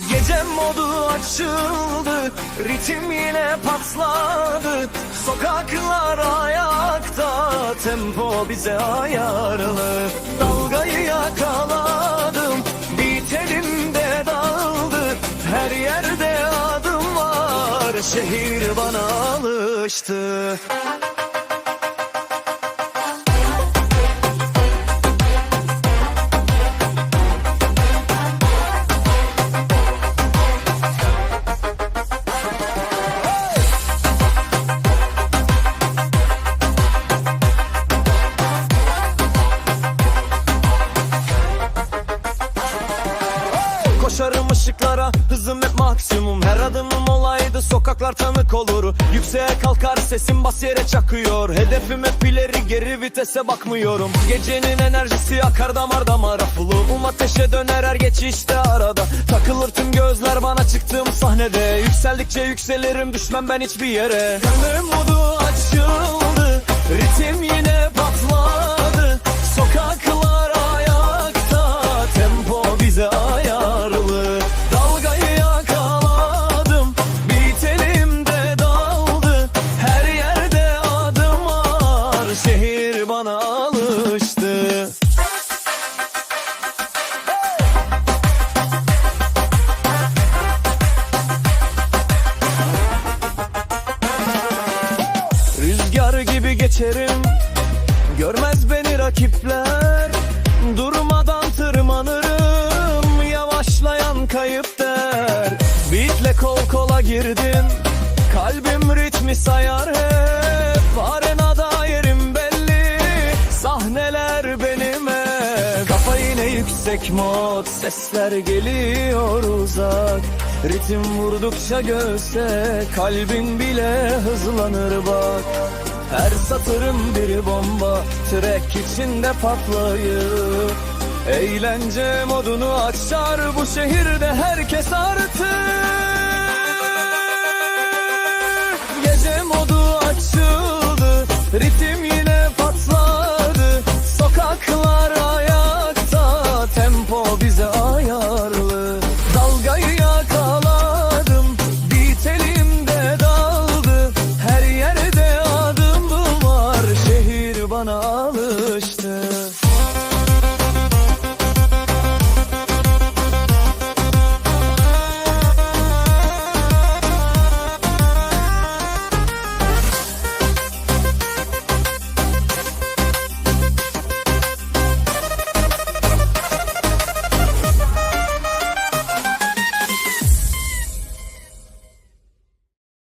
Gece modu açıldı, ritim yine patladı. Sokaklar ayakta, tempo bize ayarlı. Dalgayı yakaladım, beat elimde daldı. Her yerde adım var, şehir bana alıştı Koşarım ışıklara hızım hep maksimum. Her adımım olaydı sokaklar tanık olur. Yükseğe kalkar sesim bas yere çakıyor. Hedefim hep ileri geri vitese bakmıyorum. Gecenin enerjisi akar damar damara Fuluğum ateşe döner her geçişte arada. Takılır tüm gözler bana çıktığım sahnede. Yükseldikçe yükselirim düşmem ben hiçbir yere. Gönlüm modu açıldı gibi geçerim. Görmez beni rakipler. Durmadan tırmanırım. Yavaşlayan kayıp der. Beatle kol kola girdin. Kalbim ritmi sayar hep. Arenada yerim belli. Sahneler benim hep. Kafa yine yüksek mod. Sesler geliyor uzak. Ritim vurdukça göğse. Kalbin bile hızlanır bak satırım bir bomba Trek içinde patlayır Eğlence modunu açar Bu şehirde herkes artık